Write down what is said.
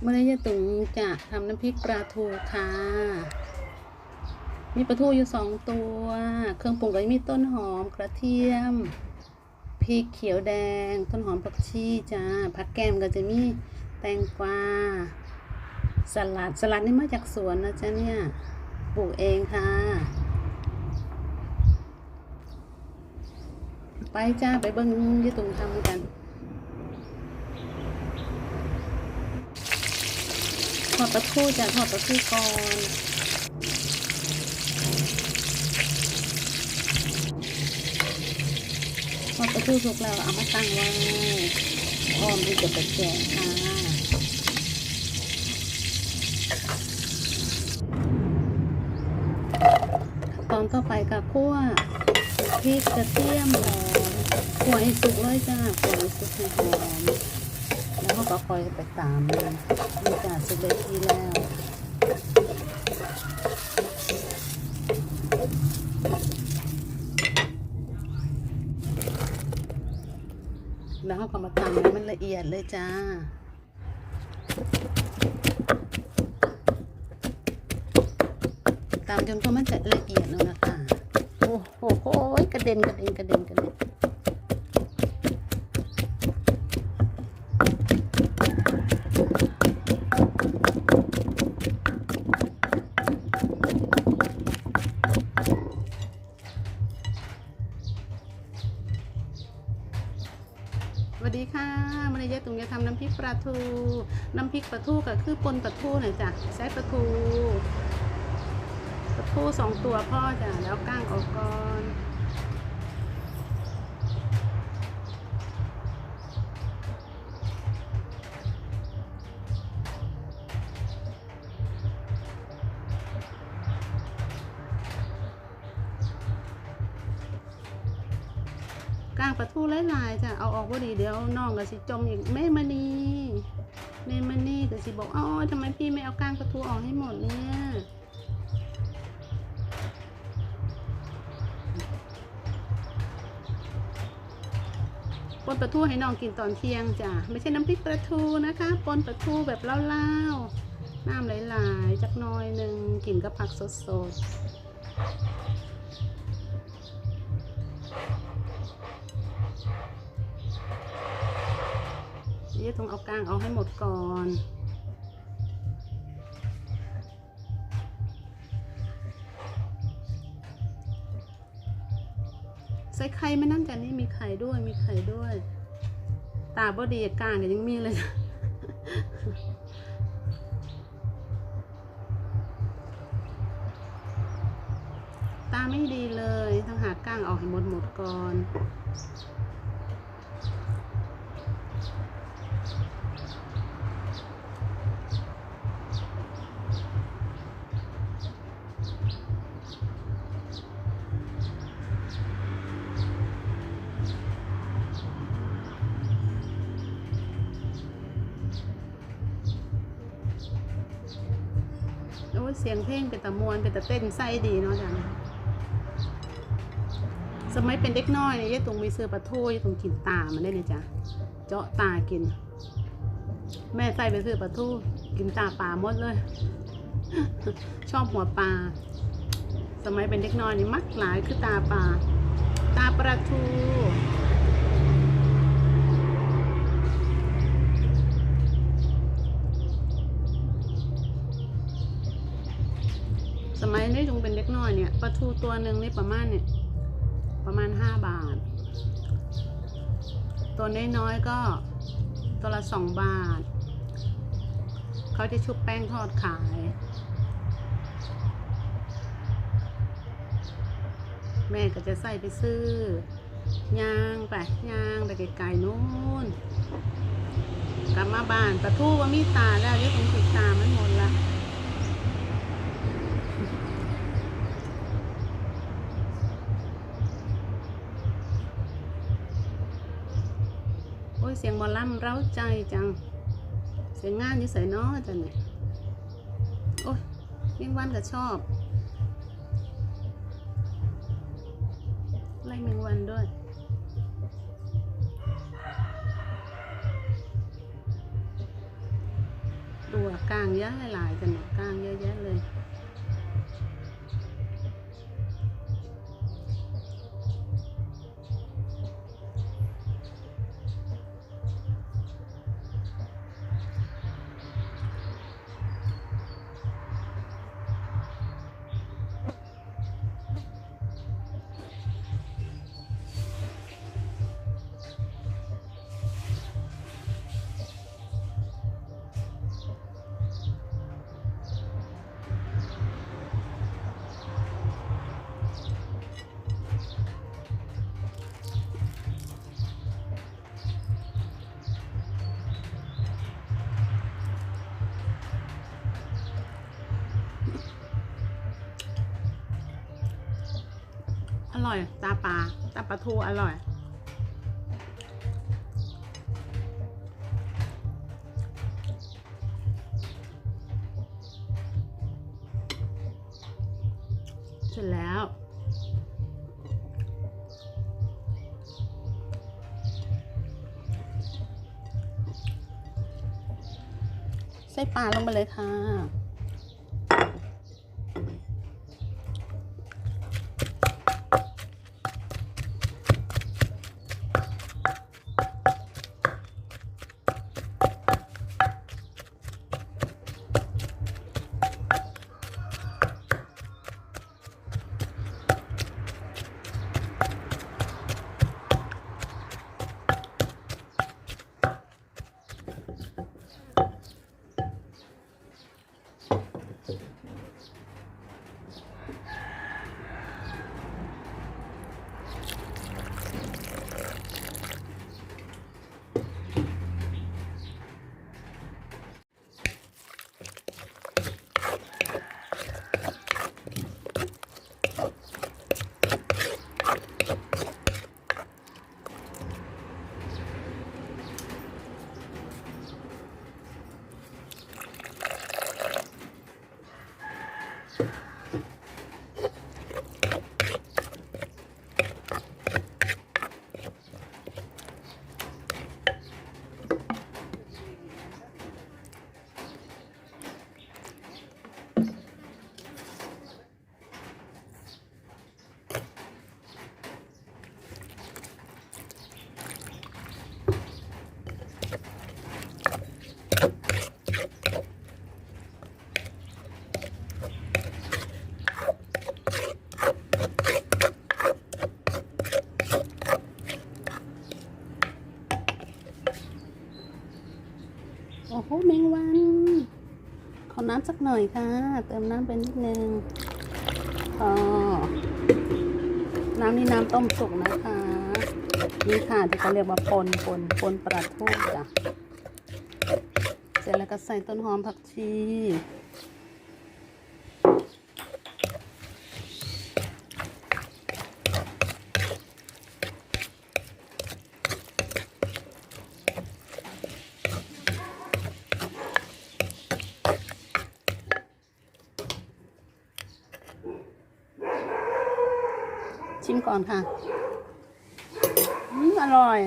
เมื่อนี้ยายตุงจะทำน้ำพริกปลาทูค่ะ มีปลาทูอยู่สองตัว เครื่องปรุงก็จะมีต้นหอมกระเทียมพริกเขียวแดง ต้นหอมผักชีจ้าผักแกมก็จะมีแตงกวาสลัดสลัดนี่มาจากสวนนะจ๊ะเนี่ยปลูกเองค่ะ ไปจ้าไปเบิ้งยายตุงทำกัน ทอดปลาทูจะทอดปลาทูก่อนทอดปลาทูสุกแล้วเอามาตั้งไว้พร้อมที่จะไปแกะค่ะตอนต่อไปกับคั่วพริกกระเทียมหอมคั่วให้สุกเลยจ้าคั่วให้สุกให้หอม แล้วเขาก็คอยไปตามมันมีการสุดเลยทีแล้วแล้วเขาก็มาตำให้มันละเอียดเลยจ้าตามจนก็มันจะละเอียดแล้วนะคะ โอ้โหโอ้ยกระเด็นกระเด็นกระเด็นกระเด็น ส วัสดีค่ะมันยายตุงจะทำน้ำพริกปลาทู น้ำพริกปลาทูก็คือปนปลาทูหน่อยจ้ะใช้ปลาทูปลาทูสองตัวพ่อจ้ะแล้วก้างออกก่อนางปลาทูหลายๆจ้ะเอาออกบ่ดีเดี๋ยวน้องก็สิจมอีกแม่มณีแม่มณีก็สิบอกอ๋อทำไมพี่ไม่เอาก้างปลาทูออกให้หมดเนี่ยปนปลาทูให้น้องกินตอนเที่ยงจ้ะไม่ใช่น้ำพริกปลาทูนะคะปนปลาทูแบบเล่าๆน้ำไหลๆจักน้อยหนึ่งกินกับผักสดๆ ยวต้องเอากลางเอาให้หมดก่อนใส่ไข่ไม่นั่นจ้ะนี่มีไข่ด้วยมีไข่ด้วย ตาบอดีกลางก็ยังมีเลยตาไม่ดีเลยต้องหาก้างออกให้หมดหมดก่อน โอ้เสียงเพลงเป็นตะมวนเป็นตะเต้นไส้ดีเนาะจังสมัยเป็นเด็กน้อยเนี่ยยายตรงมีเสื้อปลาทูยายตรงกินตามันได้เลยจ้ะเจาะตากิน แม่ใส่ไปเสื้อปลาทูกินตาปลาหมดเลย ชอบหัวปลาสมัยเป็นเด็กน้อยนี่มักหลายคือตาปลาตาปลาทู สมัยนี้จงเป็นเด็กน้อยเนี่ยปลาทูตัวหนึ่งนี่ประมาณเนี่ยประมาณห้าบาท ตัวน้อยๆก็ตัวละสองบาท เขาจะชุบแป้งทอดขายแม่ก็จะใส่ไปซื้อย่างไปย่างไปไกลๆนู้นกลับมาบ้านปลาทูว่ามีตาแล้วเรียกตรงติดตามันหมดละ โอ้ย เสียงหมอลำเร้าใจจัง เสียงงานยู่ใส่น้อจังเนี่ยโอ้ยเมียงวันก็ชอบไล่เมงวันด้วยดูอะกลางเยอะหลายๆกันเนี่ยกลางเยอะแยะเลย ร่อยตาปลาตาปลาทูอร่อย เสร็จแล้วใส่ปลาลงไปเลยค่ะ โอ้โหแมงวัน ขอน้ำสักหน่อยค่ะ เติมน้ำไปนิดนึงพอน้ำนี่น้ำต้มสุกนะคะ นี่ค่ะที่เขาเรียกว่าปนปนปนปลาทูจ้ะเสร็จแล้วก็ใส่ต้นหอมผักชี ชิมก่อนค่ะอืมอร่อย